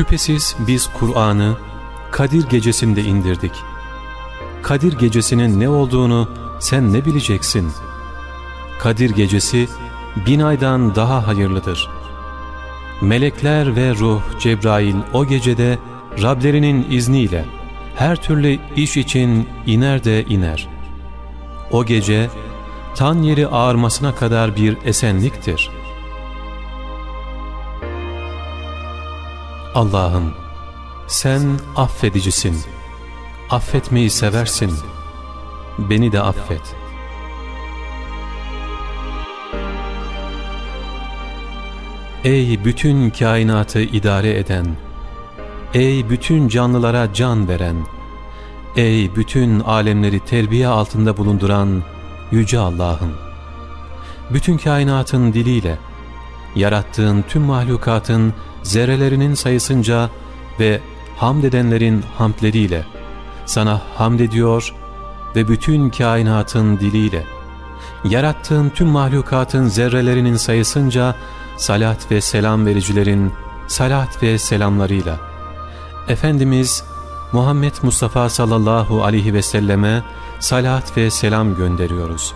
Şüphesiz biz Kur'an'ı Kadir gecesinde indirdik. Kadir gecesinin ne olduğunu sen ne bileceksin? Kadir gecesi bin aydan daha hayırlıdır. Melekler ve ruh Cebrail o gecede Rablerinin izniyle her türlü iş için iner de iner. O gece tan yeri ağarmasına kadar bir esenliktir. Allah'ım sen affedicisin, affetmeyi seversin, beni de affet. Ey bütün kainatı idare eden, ey bütün canlılara can veren, ey bütün alemleri terbiye altında bulunduran Yüce Allah'ım! Bütün kainatın diliyle, yarattığın tüm mahlukatın zerrelerinin sayısınca ve hamd edenlerin hamdleriyle sana hamd ediyor ve bütün kainatın diliyle yarattığın tüm mahlukatın zerrelerinin sayısınca salat ve selam vericilerin salat ve selamlarıyla Efendimiz Muhammed Mustafa sallallahu aleyhi ve selleme salat ve selam gönderiyoruz.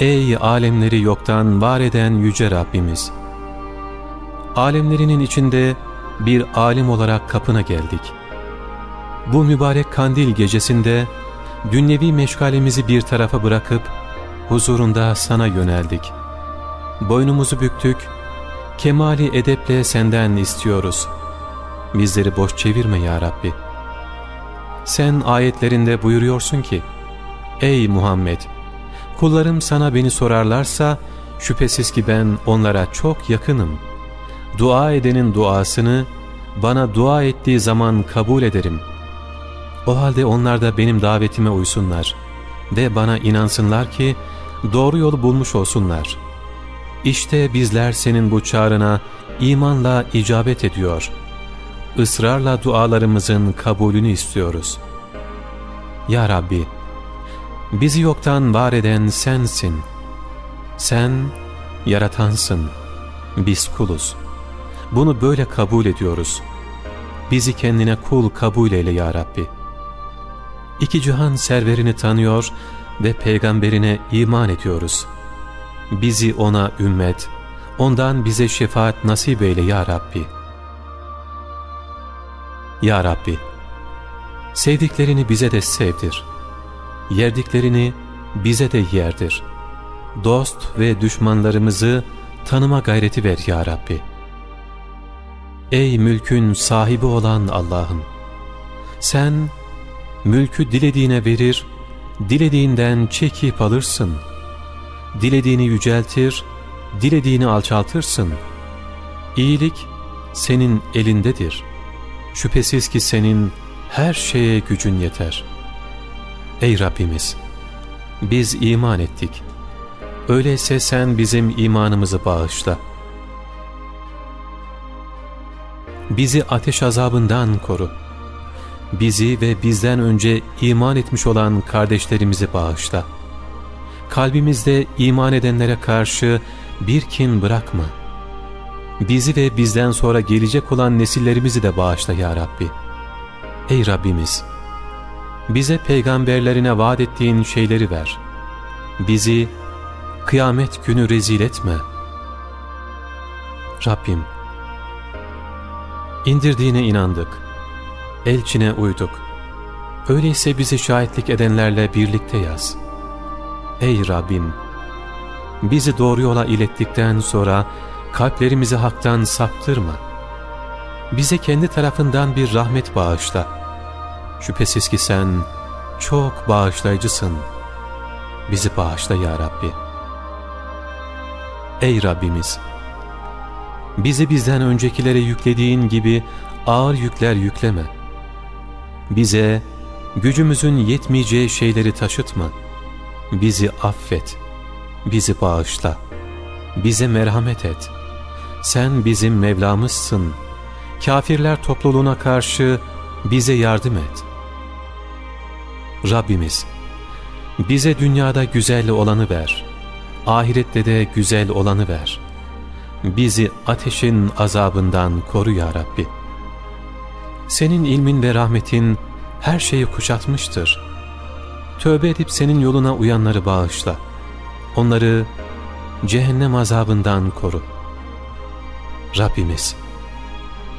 Ey alemleri yoktan var eden Yüce Rabbimiz! Alemlerinin içinde bir alim olarak kapına geldik. Bu mübarek kandil gecesinde dünyevi meşgalemizi bir tarafa bırakıp huzurunda sana yöneldik. Boynumuzu büktük, kemali edeple senden istiyoruz. Bizleri boş çevirme ya Rabbi. Sen ayetlerinde buyuruyorsun ki, Ey Muhammed! Kullarım sana beni sorarlarsa, şüphesiz ki ben onlara çok yakınım. Dua edenin duasını, bana dua ettiği zaman kabul ederim. O halde onlar da benim davetime uysunlar ve bana inansınlar ki, doğru yolu bulmuş olsunlar. İşte bizler senin bu çağrına imanla icabet ediyor. Israrla dualarımızın kabulünü istiyoruz. Ya Rabbi, bizi yoktan var eden sensin. Sen yaratansın. Biz kuluz. Bunu böyle kabul ediyoruz. Bizi kendine kul kabul eyle ya Rabbi. İki cihan serverini tanıyor ve peygamberine iman ediyoruz. Bizi ona ümmet, ondan bize şefaat nasip eyle ya Rabbi. Ya Rabbi, sevdiklerini bize de sevdir. Yerdiklerini bize de yerdir. Dost ve düşmanlarımızı tanıma gayreti ver ya Rabbi. Ey mülkün sahibi olan Allah'ım! Sen mülkü dilediğine verir, dilediğinden çekip alırsın. Dilediğini yüceltir, dilediğini alçaltırsın. İyilik senin elindedir. Şüphesiz ki senin her şeye gücün yeter. Ey Rabbimiz! Biz iman ettik. Öyleyse sen bizim imanımızı bağışla. Bizi ateş azabından koru. Bizi ve bizden önce iman etmiş olan kardeşlerimizi bağışla. Kalbimizde iman edenlere karşı bir kin bırakma. Bizi ve bizden sonra gelecek olan nesillerimizi de bağışla ya Rabbi. Ey Rabbimiz! Bize peygamberlerine vaat ettiğin şeyleri ver. Bizi kıyamet günü rezil etme. Rabbim, indirdiğine inandık, elçine uyduk. Öyleyse bizi şahitlik edenlerle birlikte yaz. Ey Rabbim, bizi doğru yola ilettikten sonra kalplerimizi haktan saptırma. Bize kendi tarafından bir rahmet bağışla. Şüphesiz ki sen çok bağışlayıcısın. Bizi bağışla ya Rabbi. Ey Rabbimiz! Bizi bizden öncekilere yüklediğin gibi ağır yükler yükleme. Bize gücümüzün yetmeyeceği şeyleri taşıtma. Bizi affet. Bizi bağışla. Bize merhamet et. Sen bizim Mevlamızsın. Kafirler topluluğuna karşı bize yardım et. Rabbimiz, bize dünyada güzel olanı ver. Ahirette de güzel olanı ver. Bizi ateşin azabından koru ya Rabbi. Senin ilmin ve rahmetin her şeyi kuşatmıştır. Tövbe edip senin yoluna uyanları bağışla. Onları cehennem azabından koru. Rabbimiz,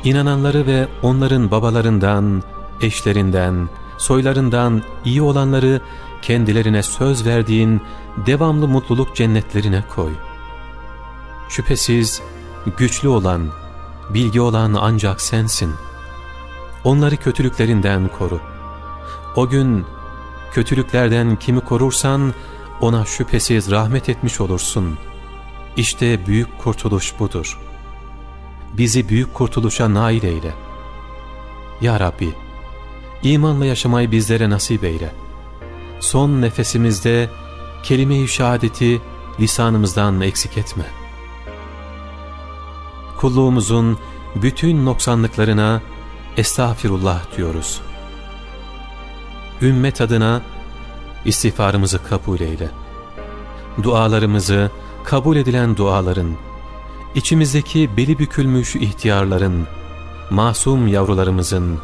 inananları ve onların babalarından, eşlerinden, soylarından iyi olanları kendilerine söz verdiğin devamlı mutluluk cennetlerine koy. Şüphesiz güçlü olan, bilgi olan ancak sensin. Onları kötülüklerinden koru. O gün kötülüklerden kimi korursan ona şüphesiz rahmet etmiş olursun. İşte büyük kurtuluş budur. Bizi büyük kurtuluşa nail eyle. Ya Rabbi, imanla yaşamayı bizlere nasip eyle. Son nefesimizde kelime-i şehadeti lisanımızdan eksik etme. Kulluğumuzun bütün noksanlıklarına estağfirullah diyoruz. Ümmet adına istiğfarımızı kabul eyle. Dualarımızı, kabul edilen duaların, içimizdeki beli bükülmüş ihtiyarların, masum yavrularımızın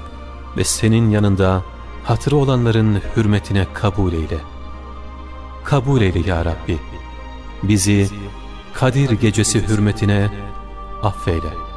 ve senin yanında hatırı olanların hürmetine kabul eyle. Kabul eyle ya Rabbi. Bizi Kadir gecesi hürmetine affeyle.''